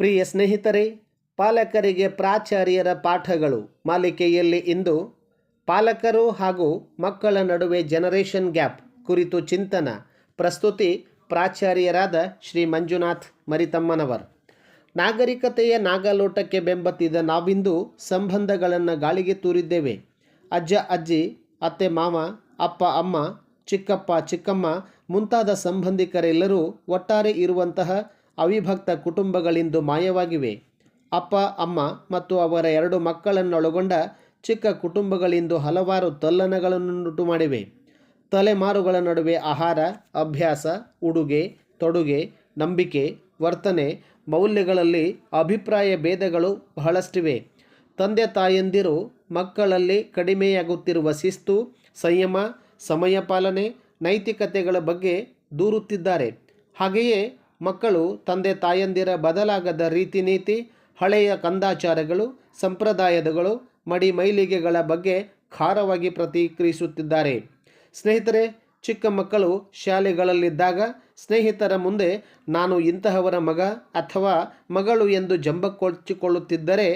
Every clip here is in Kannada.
ಪ್ರಿಯ ಸ್ನೇಹಿತರೆ, ಪಾಲಕರಿಗೆ ಪ್ರಾಚಾರ್ಯರ ಪಾಠಗಳು. ಮಾಲಿಕೆಯಲ್ಲಿ ಇಂದು ಪಾಲಕರು ಹಾಗೂ ಮಕ್ಕಳ ನಡುವೆ ಜನರೇಷನ್ ಗ್ಯಾಪ್ ಕುರಿತು ಚಿಂತನ. ಪ್ರಸ್ತುತಿ ಪ್ರಾಚಾರ್ಯರಾದ ಶ್ರೀ ಮಂಜುನಾಥ್ ಮರಿತಮ್ಮನವರ್. ನಾಗರಿಕತೆಯ ನಾಗಲೋಟಕ್ಕೆ ಬೆಂಬತ್ತಿದ ನಾವಿಂದು ಸಂಬಂಧಗಳನ್ನು ಗಾಳಿಗೆ ತೂರಿದ್ದೇವೆ. ಅಜ್ಜ, ಅಜ್ಜಿ, ಅತ್ತೆ, ಮಾವ, ಅಪ್ಪ, ಅಮ್ಮ, ಚಿಕ್ಕಪ್ಪ, ಚಿಕ್ಕಮ್ಮ ಮುಂತಾದ ಸಂಬಂಧಿಕರೆಲ್ಲರೂ ಒಟ್ಟಾರೆ ಇರುವಂತಹ ಅವಿಭಕ್ತ ಕುಟುಂಬಗಳಿಂದು ಮಾಯವಾಗಿವೆ. ಅಪ್ಪ, ಅಮ್ಮ ಮತ್ತು ಅವರ ಎರಡು ಮಕ್ಕಳನ್ನೊಳಗೊಂಡ ಚಿಕ್ಕ ಕುಟುಂಬಗಳಿಂದು ಹಲವಾರು ತಲ್ಲಣಗಳನ್ನುಂಟು ಮಾಡಿವೆ. ತಲೆಮಾರುಗಳ ನಡುವೆ ಆಹಾರ, ಅಭ್ಯಾಸ, ಉಡುಗೆ, ತೊಡುಗೆ, ನಂಬಿಕೆ, ವರ್ತನೆ, ಮೌಲ್ಯಗಳಲ್ಲಿ ಅಭಿಪ್ರಾಯ ಭೇದಗಳು ಬಹಳಷ್ಟಿವೆ. ತಂದೆ ತಾಯಂದಿರು ಮಕ್ಕಳಲ್ಲಿ ಕಡಿಮೆಯಾಗುತ್ತಿರುವ ಶಿಸ್ತು, ಸಂಯಮ, ಸಮಯ ಪಾಲನೆ, ನೈತಿಕತೆಗಳ ಬಗ್ಗೆ ದೂರುತ್ತಿದ್ದಾರೆ. ಹಾಗೆಯೇ ಮಕ್ಕಳು, ತಂದೆ ತಾಯಂದಿರ ಬದಲಾಗದ ರೀತಿ ನೀತಿ ಹಳೆಯ ಕಂದಾಚಾರಗಳು ಸಂಪ್ರದಾಯಗಳು ಮಡಿ ಮೈಲಿಗೆಗಳ ಬಗ್ಗೆ ಖಾರವಾಗಿ ಪ್ರತಿಕ್ರಿಯಿಸುತ್ತಿದ್ದಾರೆ. ಸ್ನೇಹಿತರೆ, ಚಿಕ್ಕ ಮಕ್ಕಳು ಶಾಲೆಗಳಲ್ಲಿದ್ದಾಗ ಸ್ನೇಹಿತರ ಮುಂದೆ ನಾನು ಇಂತಹವರ ಮಗ ಅಥವಾ ಮಗಳು ಎಂದು ಜಂಬಕೊಚ್ಚಿಕೊಳ್ಳುತ್ತಿದ್ದರೆ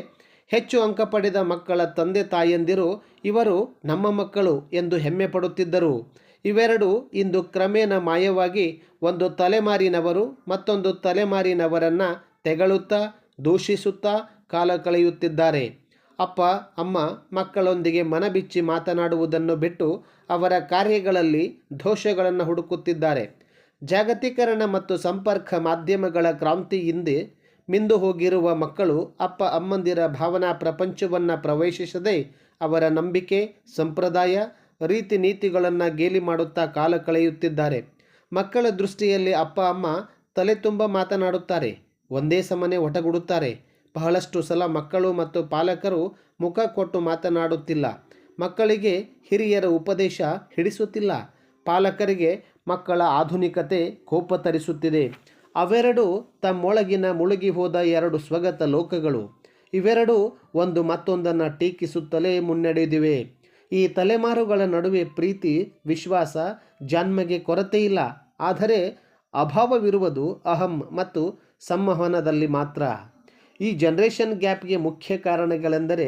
ಹೆಚ್ಚು ಅಂಕ ಪಡೆದ ಮಕ್ಕಳ ತಂದೆ ತಾಯಂದಿರು ಇವರು ನಮ್ಮ ಮಕ್ಕಳು ಎಂದು ಹೆಮ್ಮೆ ಪಡುತ್ತಿದ್ದರು ಇವೆರಡು ಇಂದು ಕ್ರಮೇಣ ಮಾಯವಾಗಿ ಒಂದು ತಲೆಮಾರಿನವರು ಮತ್ತೊಂದು ತಲೆಮಾರಿನವರನ್ನು ತೆಗಳುತ್ತಾ, ದೂಷಿಸುತ್ತಾ ಕಾಲ ಕಳೆಯುತ್ತಿದ್ದಾರೆ. ಅಪ್ಪ, ಅಮ್ಮ ಮಕ್ಕಳೊಂದಿಗೆ ಮನಬಿಚ್ಚಿ ಮಾತನಾಡುವುದನ್ನು ಬಿಟ್ಟು ಅವರ ಕಾರ್ಯಗಳಲ್ಲಿ ದೋಷಗಳನ್ನು ಹುಡುಕುತ್ತಿದ್ದಾರೆ. ಜಾಗತೀಕರಣ ಮತ್ತು ಸಂಪರ್ಕ ಮಾಧ್ಯಮಗಳ ಕ್ರಾಂತಿ ಹಿಂದೆ ಮಿಂದು ಹೋಗಿರುವ ಮಕ್ಕಳು ಅಪ್ಪ, ಅಮ್ಮಂದಿರ ಭಾವನಾ ಪ್ರಪಂಚವನ್ನು ಪ್ರವೇಶಿಸದೆ ಅವರ ನಂಬಿಕೆ, ಸಂಪ್ರದಾಯ ರೀತಿ ನೀತಿಗಳನ್ನು ಗೇಲಿ ಮಾಡುತ್ತಾ ಕಾಲ ಕಳೆಯುತ್ತಿದ್ದಾರೆ. ಮಕ್ಕಳ ದೃಷ್ಟಿಯಲ್ಲಿ ಅಪ್ಪ, ಅಮ್ಮ ತಲೆ ತುಂಬ ಮಾತನಾಡುತ್ತಾರೆ. ಒಂದೇ ಸಮನೆ ಒಟಗುಡುತ್ತಾರೆ. ಬಹಳಷ್ಟು ಸಲ ಮಕ್ಕಳು ಮತ್ತು ಪಾಲಕರು ಮುಖ ಕೊಟ್ಟು ಮಾತನಾಡುತ್ತಿಲ್ಲ. ಮಕ್ಕಳಿಗೆ ಹಿರಿಯರ ಉಪದೇಶ ಹಿಡಿಸುತ್ತಿಲ್ಲ. ಪಾಲಕರಿಗೆ ಮಕ್ಕಳ ಆಧುನಿಕತೆ ಕೋಪ ತರಿಸುತ್ತಿದೆ. ಅವೆರಡು ತಮ್ಮೊಳಗಿನ ಮುಳುಗಿ ಹೋದ ಎರಡು ಸ್ವಗತ ಲೋಕಗಳು. ಇವೆರಡು ಒಂದು ಮತ್ತೊಂದನ್ನು ಟೀಕಿಸುತ್ತಲೇ ಮುನ್ನಡೆದಿವೆ. ಈ ತಲೆಮಾರುಗಳ ನಡುವೆ ಪ್ರೀತಿ, ವಿಶ್ವಾಸ, ಜನ್ಮಗೆ ಕೊರತೆ ಇಲ್ಲ. ಆದರೆ ಅಭಾವವಿರುವುದು ಅಹಂ ಮತ್ತು ಸಂವಹನದಲ್ಲಿ ಮಾತ್ರ. ಈ ಜನ್ರೇಷನ್ ಗ್ಯಾಪ್ಗೆ ಮುಖ್ಯ ಕಾರಣಗಳೆಂದರೆ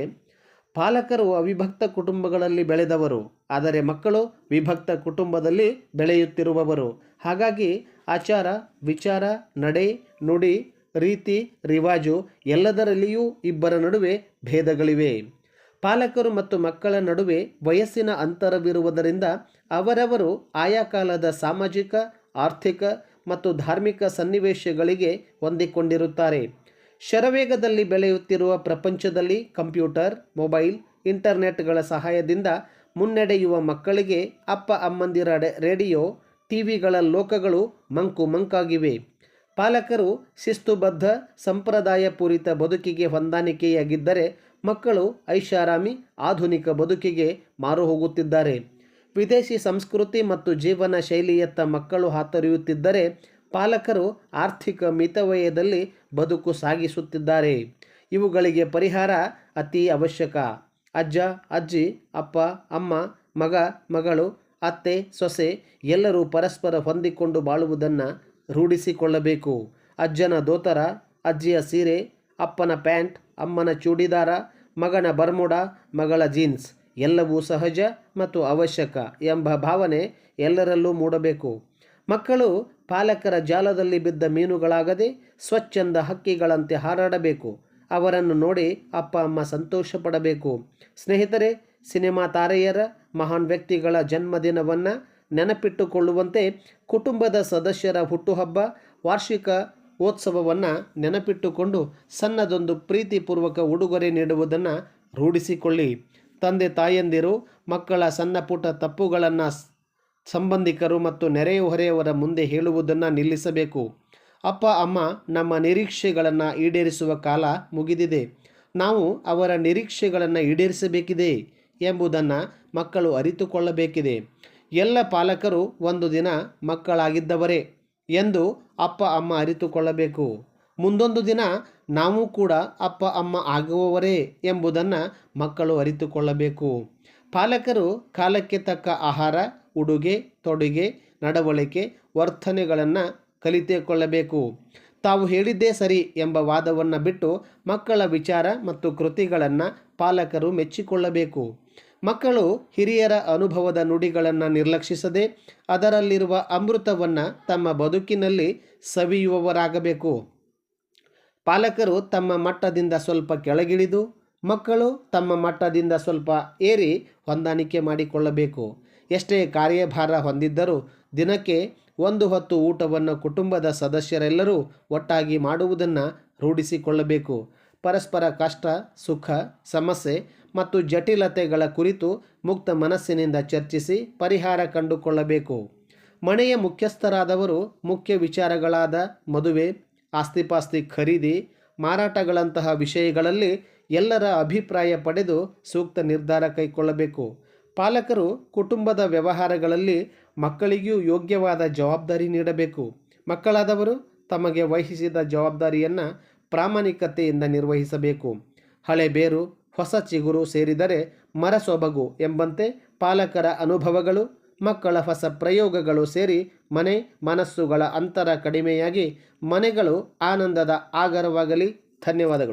ಪಾಲಕರು ಅವಿಭಕ್ತ ಕುಟುಂಬಗಳಲ್ಲಿ ಬೆಳೆದವರು, ಆದರೆ ಮಕ್ಕಳು ವಿಭಕ್ತ ಕುಟುಂಬದಲ್ಲಿ ಬೆಳೆಯುತ್ತಿರುವವರು. ಹಾಗಾಗಿ ಆಚಾರ, ವಿಚಾರ, ನಡೆ, ನುಡಿ, ರೀತಿ, ರಿವಾಜು ಎಲ್ಲದರಲ್ಲಿಯೂ ಇಬ್ಬರ ನಡುವೆ ಭೇದಗಳಿವೆ. ಪಾಲಕರು ಮತ್ತು ಮಕ್ಕಳ ನಡುವೆ ವಯಸ್ಸಿನ ಅಂತರವಿರುವುದರಿಂದ ಅವರವರು ಆಯಾ ಕಾಲದ ಸಾಮಾಜಿಕ, ಆರ್ಥಿಕ ಮತ್ತು ಧಾರ್ಮಿಕ ಸನ್ನಿವೇಶಗಳಿಗೆ ಹೊಂದಿಕೊಂಡಿರುತ್ತಾರೆ. ಶರವೇಗದಲ್ಲಿ ಬೆಳೆಯುತ್ತಿರುವ ಪ್ರಪಂಚದಲ್ಲಿ ಕಂಪ್ಯೂಟರ್, ಮೊಬೈಲ್, ಇಂಟರ್ನೆಟ್ಗಳ ಸಹಾಯದಿಂದ ಮುನ್ನಡೆಯುವ ಮಕ್ಕಳಿಗೆ ಅಪ್ಪ, ಅಮ್ಮಂದಿರ ರೇಡಿಯೋ, ಟಿವಿಗಳ ಲೋಕಗಳು ಮಂಕು ಮಂಕಾಗಿವೆ. ಪಾಲಕರು ಶಿಸ್ತುಬದ್ಧ ಸಂಪ್ರದಾಯ ಪೂರಿತ ಬದುಕಿಗೆ ಹೊಂದಾಣಿಕೆಯಾಗಿದ್ದರೆ ಮಕ್ಕಳು ಐಷಾರಾಮಿ ಆಧುನಿಕ ಬದುಕಿಗೆ ಮಾರು ಹೋಗುತ್ತಿದ್ದಾರೆ. ವಿದೇಶಿ ಸಂಸ್ಕೃತಿ ಮತ್ತು ಜೀವನ ಶೈಲಿಯತ್ತ ಮಕ್ಕಳು ಹಾತೊರೆಯುತ್ತಿದ್ದರೆ ಪಾಲಕರು ಆರ್ಥಿಕ ಮಿತವ್ಯಯದಲ್ಲಿ ಬದುಕು ಸಾಗಿಸುತ್ತಿದ್ದಾರೆ. ಇವುಗಳಿಗೆ ಪರಿಹಾರ ಅತಿ ಅವಶ್ಯಕ. ಅಜ್ಜ, ಅಜ್ಜಿ, ಅಪ್ಪ, ಅಮ್ಮ, ಮಗ, ಮಗಳು, ಅತ್ತೆ, ಸೊಸೆ ಎಲ್ಲರೂ ಪರಸ್ಪರ ಹೊಂದಿಕೊಂಡು ಬಾಳುವುದನ್ನು ರೂಢಿಸಿಕೊಳ್ಳಬೇಕು. ಅಜ್ಜನ ದೋತರ, ಅಜ್ಜಿಯ ಸೀರೆ, ಅಪ್ಪನ ಪ್ಯಾಂಟ್, ಅಮ್ಮನ ಚೂಡಿದಾರ ಮಗನ ಬರ್ಮುಡ, ಮಗಳ ಜೀನ್ಸ್ ಎಲ್ಲವೂ ಸಹಜ ಮತ್ತು ಅವಶ್ಯಕ ಎಂಬ ಭಾವನೆ ಎಲ್ಲರಲ್ಲೂ ಮೂಡಬೇಕು. ಮಕ್ಕಳು ಪಾಲಕರ ಜಾಲದಲ್ಲಿ ಬಿದ್ದ ಮೀನುಗಳಾಗದೆ ಸ್ವಚ್ಛಂದ ಹಕ್ಕಿಗಳಂತೆ ಹಾರಾಡಬೇಕು. ಅವರನ್ನು ನೋಡಿ ಅಪ್ಪ, ಅಮ್ಮ ಸಂತೋಷ ಪಡಬೇಕು ಸ್ನೇಹಿತರೆ, ಸಿನಿಮಾ ತಾರೆಯರ ಮಹಾನ್ ವ್ಯಕ್ತಿಗಳ ಜನ್ಮದಿನವನ್ನು ನೆನಪಿಟ್ಟುಕೊಳ್ಳುವಂತೆ ಕುಟುಂಬದ ಸದಸ್ಯರ ಹುಟ್ಟುಹಬ್ಬ ವಾರ್ಷಿಕ ಉತ್ಸವವನ್ನು ನೆನಪಿಟ್ಟುಕೊಂಡು ಸಣ್ಣದೊಂದು ಪ್ರೀತಿಪೂರ್ವಕ ಉಡುಗೊರೆ ನೀಡುವುದನ್ನು ರೂಢಿಸಿಕೊಳ್ಳಿ. ತಂದೆ ತಾಯಂದಿರು, ಮಕ್ಕಳ ಸಣ್ಣ ಪುಟ್ಟ ತಪ್ಪುಗಳನ್ನು ಸಂಬಂಧಿಕರು ಮತ್ತು ನೆರೆಹೊರೆಯವರ ಮುಂದೆ ಹೇಳುವುದನ್ನು ನಿಲ್ಲಿಸಬೇಕು. ಅಪ್ಪ, ಅಮ್ಮ ನಮ್ಮ ನಿರೀಕ್ಷೆಗಳನ್ನು ಈಡೇರಿಸುವ ಕಾಲ ಮುಗಿದಿದೆ. ನಾವು ಅವರ ನಿರೀಕ್ಷೆಗಳನ್ನು ಈಡೇರಿಸಬೇಕಿದೆ ಎಂಬುದನ್ನು ಮಕ್ಕಳು ಅರಿತುಕೊಳ್ಳಬೇಕಿದೆ. ಎಲ್ಲ ಪಾಲಕರು ಒಂದು ದಿನ ಮಕ್ಕಳಾಗಿದ್ದವರೇ. ಎಂದು ಅಪ್ಪ, ಅಮ್ಮ ಅರಿತುಕೊಳ್ಳಬೇಕು. ಮುಂದೊಂದು ದಿನ ನಾವು ಕೂಡ ಅಪ್ಪ, ಅಮ್ಮ ಆಗುವವರೇ ಎಂಬುದನ್ನು ಮಕ್ಕಳು ಅರಿತುಕೊಳ್ಳಬೇಕು. ಪಾಲಕರು ಕಾಲಕ್ಕೆ ತಕ್ಕ ಆಹಾರ, ಉಡುಗೆ, ತೊಡುಗೆ, ನಡವಳಿಕೆ, ವರ್ತನೆಗಳನ್ನು ಕಲಿತುಕೊಳ್ಳಬೇಕು. ತಾವು ಹೇಳಿದ್ದೇ ಸರಿ ಎಂಬ ವಾದವನ್ನು ಬಿಟ್ಟು ಮಕ್ಕಳ ವಿಚಾರ ಮತ್ತು ಕೃತಿಗಳನ್ನು ಪಾಲಕರು ಮೆಚ್ಚಿಕೊಳ್ಳಬೇಕು. ಮಕ್ಕಳು ಹಿರಿಯರ ಅನುಭವದ ನುಡಿಗಳನ್ನು ನಿರ್ಲಕ್ಷಿಸದೆ ಅದರಲ್ಲಿರುವ ಅಮೃತವನ್ನು ತಮ್ಮ ಬದುಕಿನಲ್ಲಿ ಸವಿಯುವವರಾಗಬೇಕು. ಪಾಲಕರು ತಮ್ಮ ಮಟ್ಟದಿಂದ ಸ್ವಲ್ಪ ಕೆಳಗಿಳಿದು, ಮಕ್ಕಳು ತಮ್ಮ ಮಟ್ಟದಿಂದ ಸ್ವಲ್ಪ ಏರಿ ಹೊಂದಾಣಿಕೆ ಮಾಡಿಕೊಳ್ಳಬೇಕು. ಎಷ್ಟೇ ಕಾರ್ಯಭಾರ ಹೊಂದಿದ್ದರೂ ದಿನಕ್ಕೆ ಒಂದು ಹೊತ್ತು ಊಟವನ್ನು ಕುಟುಂಬದ ಸದಸ್ಯರೆಲ್ಲರೂ ಒಟ್ಟಾಗಿ ಮಾಡುವುದನ್ನು ರೂಢಿಸಿಕೊಳ್ಳಬೇಕು. ಪರಸ್ಪರ ಕಷ್ಟ, ಸುಖ, ಸಮಸ್ಯೆ ಮತ್ತು ಜಟಿಲತೆಗಳ ಕುರಿತು ಮುಕ್ತ ಮನಸ್ಸಿನಿಂದ ಚರ್ಚಿಸಿ ಪರಿಹಾರ ಕಂಡುಕೊಳ್ಳಬೇಕು. ಮನೆಯ ಮುಖ್ಯಸ್ಥರಾದವರು ಮುಖ್ಯ ವಿಚಾರಗಳಾದ ಮದುವೆ, ಆಸ್ತಿಪಾಸ್ತಿ ಖರೀದಿ, ಮಾರಾಟಗಳಂತಹ ವಿಷಯಗಳಲ್ಲಿ ಎಲ್ಲರ ಅಭಿಪ್ರಾಯ ಪಡೆದು ಸೂಕ್ತ ನಿರ್ಧಾರ ಕೈಗೊಳ್ಳಬೇಕು ಪಾಲಕರು ಕುಟುಂಬದ ವ್ಯವಹಾರಗಳಲ್ಲಿ ಮಕ್ಕಳಿಗೂ ಯೋಗ್ಯವಾದ ಜವಾಬ್ದಾರಿ ನೀಡಬೇಕು. ಮಕ್ಕಳಾದವರು ತಮಗೆ ವಹಿಸಿದ ಜವಾಬ್ದಾರಿಯನ್ನು ಪ್ರಾಮಾಣಿಕತೆಯಿಂದ ನಿರ್ವಹಿಸಬೇಕು. ಹಳೆ ಬೇರು ಹೊಸ ಚಿಗುರು ಸೇರಿದರೆ ಮರ ಸೊಬಗು ಎಂಬಂತೆ ಪಾಲಕರ ಅನುಭವಗಳು, ಮಕ್ಕಳ ಹೊಸ ಪ್ರಯೋಗಗಳು ಸೇರಿ ಮನೆ ಮನಸ್ಸುಗಳ ಅಂತರ ಕಡಿಮೆಯಾಗಿ ಮನೆಗಳು ಆನಂದದ ಆಗರವಾಗಲಿ. ಧನ್ಯವಾದಗಳು.